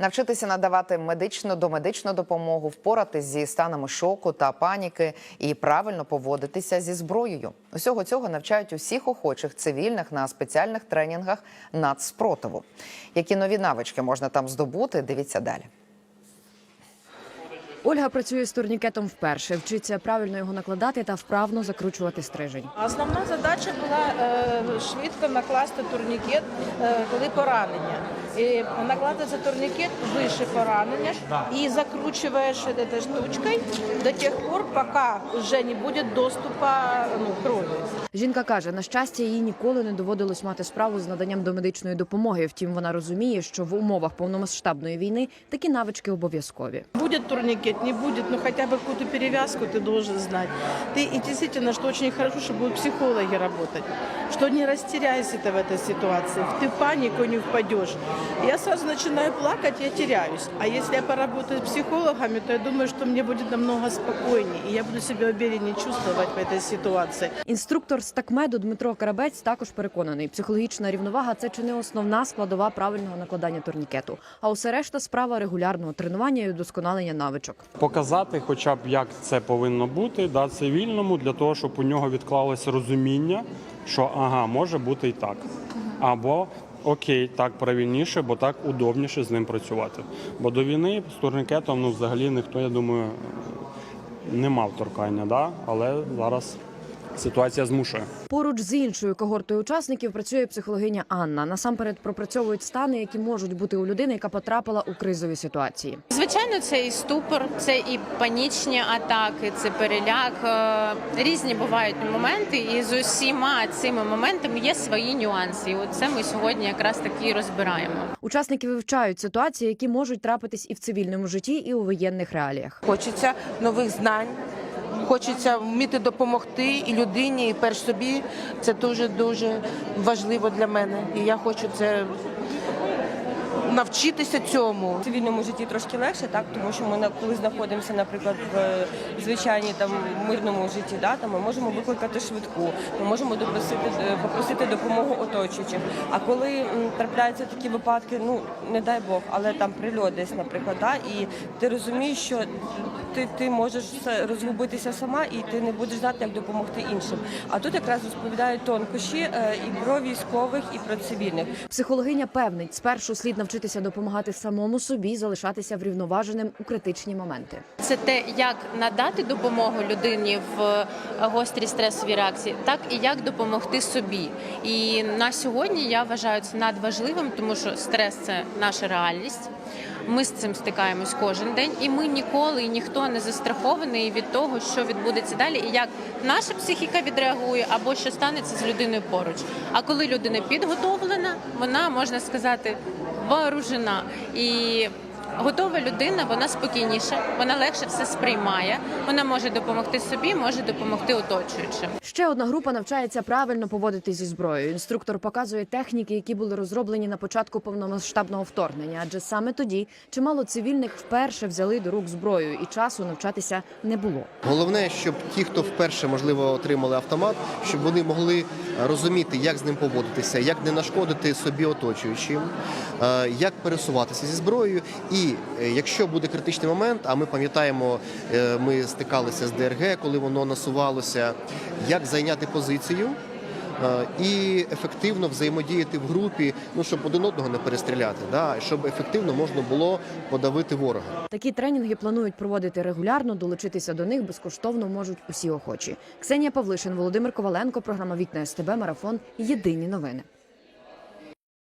Навчитися надавати медичну домедичну допомогу, впоратись зі станами шоку та паніки і правильно поводитися зі зброєю. Усього цього навчають усіх охочих цивільних на спеціальних тренінгах нацспротиву. Які нові навички можна там здобути? Дивіться далі. Ольга працює з турнікетом вперше, вчиться правильно його накладати та вправно закручувати стрижень. Основна задача була е, швидко накласти турнікет, е, коли поранення. І накладати турнікет вище поранення і закручуєш этой штучкой до тех пор, поки вже не буде доступу ну, крові. Жінка каже, на щастя, їй ніколи не доводилось мати справу з наданням домедичної допомоги. Втім, вона розуміє, що в умовах повномасштабної війни такі навички обов'язкові. Будет турникет, не будет, но хотя бы какую-то перевязку ты должен знать. Ты и действительно, что очень хорошо, что будут психологи работать, что не растеряйся ты в этой ситуации, ты в панику не впадешь. Я сразу начинаю плакать, я теряюсь. А если я поработаю с психологами, то я думаю, что мне будет намного спокойнее, и я буду себя увереннее чувствовать в этой ситуации. Інструктор з такмеду Дмитро Карабець також переконаний, психологічна рівновага це чи не основна складова правильного накладання турнікету. А усе решта справа регулярного тренування і удосконалення навичок. показати, хоча б як це повинно бути, да, цивільному, для того, щоб у нього відклалося розуміння, що ага, може бути і так. Або окей, так правильніше, бо так удобніше з ним працювати. Бо до війни з турнікетом ну, взагалі ніхто, я думаю, не мав торкання, да? але зараз ситуація змушує. Поруч з іншою когортою учасників працює психологиня Анна. Насамперед пропрацьовують стани, які можуть бути у людини, яка потрапила у кризові ситуації. Звичайно, це і ступор, це і панічні атаки, це переляк. Е, Різні бувають моменти, і з усіма цими моментами є свої нюанси. І от це ми сьогодні якраз таки розбираємо. Учасники вивчають ситуації, які можуть трапитись і в цивільному житті, і у воєнних реаліях. Хочеться нових знань, хочеться вміти допомогти і людині, і перш собі. Це дуже дуже важливо для мене. І я хочу це навчитися цьому. В цивільному житті трошки легше, так тому що ми на- коли знаходимося, наприклад, в е, звичайній там мирному житті, да, там ми можемо викликати швидку, ми можемо допросити е, попросити допомогу оточуючих. А коли трапляються такі випадки, ну не дай Бог, але там прильот десь, наприклад, да, і ти розумієш, що ти, ти можеш розгубитися сама, і ти не будеш знати, як допомогти іншим. А тут якраз розповідають тонкощі е, і про військових, і про цивільних. Психологиня певнить, спершу слід навчитися допомагати самому собі, залишатися врівноваженим у критичні моменти. Це те, як надати допомогу людині в е, гострій стресовій реакції, так і як допомогти собі. І на сьогодні я вважаю це надважливим, тому що стрес це наша реальність. Ми з цим стикаємось кожен день, і ми ніколи і ніхто не застрахований від того, що відбудеться далі, і як наша психіка відреагує, або що станеться з людиною поруч. А коли людина підготовлена, вона можна сказати вооружена і. Готова людина, вона спокійніша, вона легше все сприймає. Вона може допомогти собі, може допомогти оточуючим. Ще одна група навчається правильно поводитись зі зброєю. Інструктор показує техніки, які були розроблені на початку повномасштабного вторгнення, адже саме тоді чимало цивільних вперше взяли до рук зброю, і часу навчатися не було. Головне, щоб ті, хто вперше можливо отримали автомат, щоб вони могли розуміти, як з ним поводитися, як не нашкодити собі оточуючим, е, як пересуватися зі зброєю. І е, якщо буде критичний момент, а ми пам'ятаємо, е, ми стикалися з ДРГ, коли воно насувалося, як зайняти позицію. е, І ефективно взаємодіяти в групі, ну щоб один одного не перестріляти, да, щоб ефективно можна було подавити ворога. Такі тренінги планують проводити регулярно. Долучитися до них безкоштовно можуть усі охочі. Ксенія Павлишин, Володимир Коваленко, програма Вікна СТБ, марафон. Єдині новини.